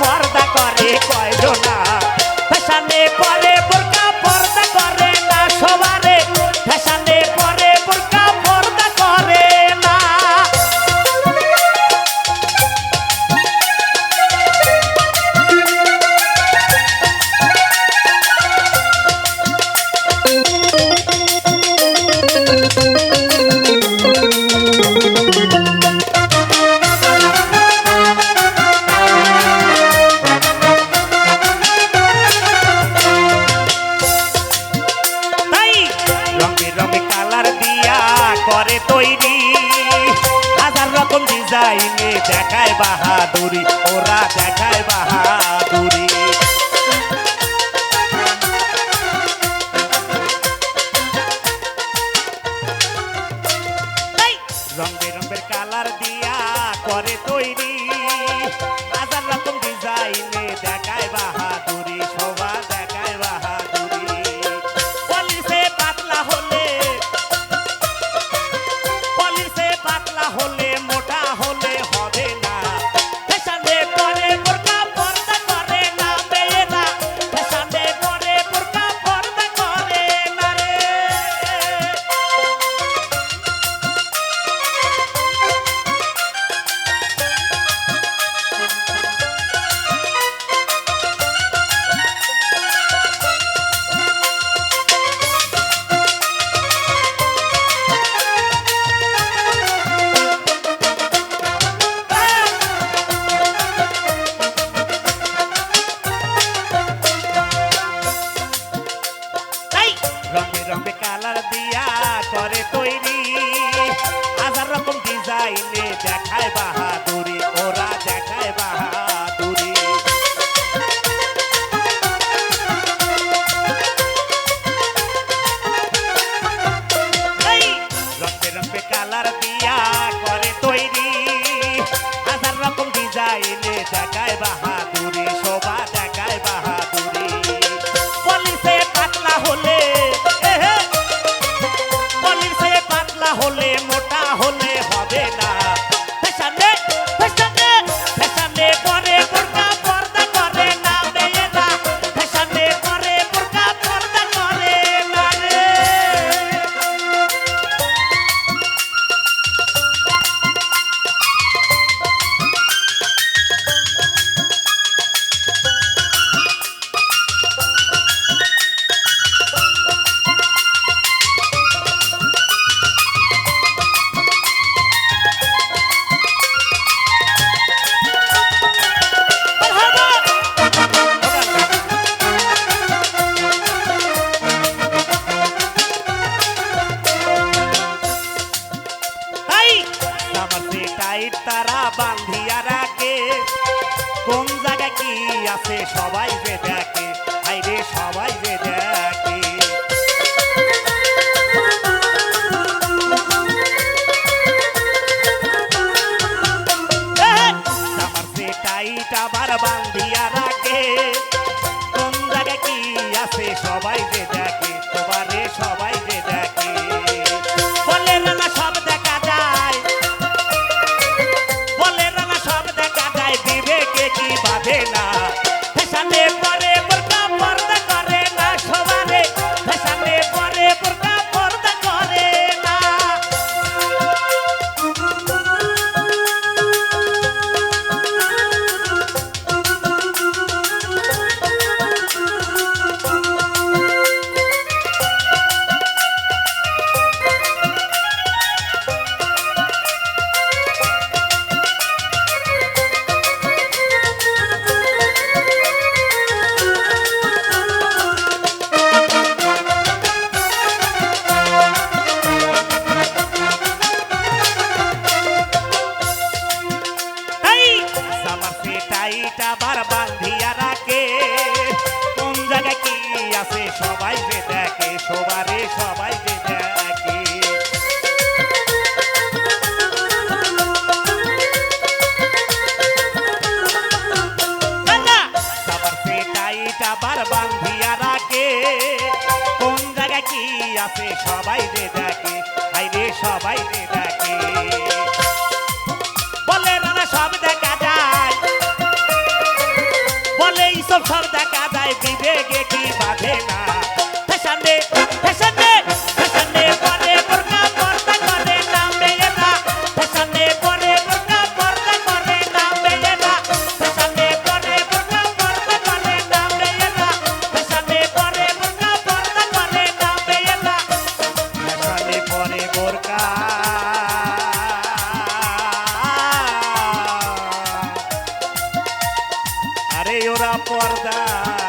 পর্দা করে কয়জনা? ফ্যাশনে রকম ডিজাইনে দেখায় বাহাদুরি ওরা দেখায় বাহাদুরি। রঙ বেরঙ্গের কালার দিয়া করে তৈরি। rambi rambi তাহলে মোট আমার সে টাইট তারা বান্ধিয়া রাখে। কোন জায়গায় কি আছে সবাই যে দেখে। আইরে সবাই যে দেখে। আমার সে আবার বান্ধিয়া রাখে। কোন জায়গায় কি আছে সবাই যে লাইটা বার বাঁধিয়া রাখে। কোন জায়গায় কি আছে সবাই যে দেখে, সবারে সবাই যে রাখে। কি আছে সবাই যে দেখে হাই রে সবাই যে দেখে। সব দেখা যায় বিবেকে। পর্দা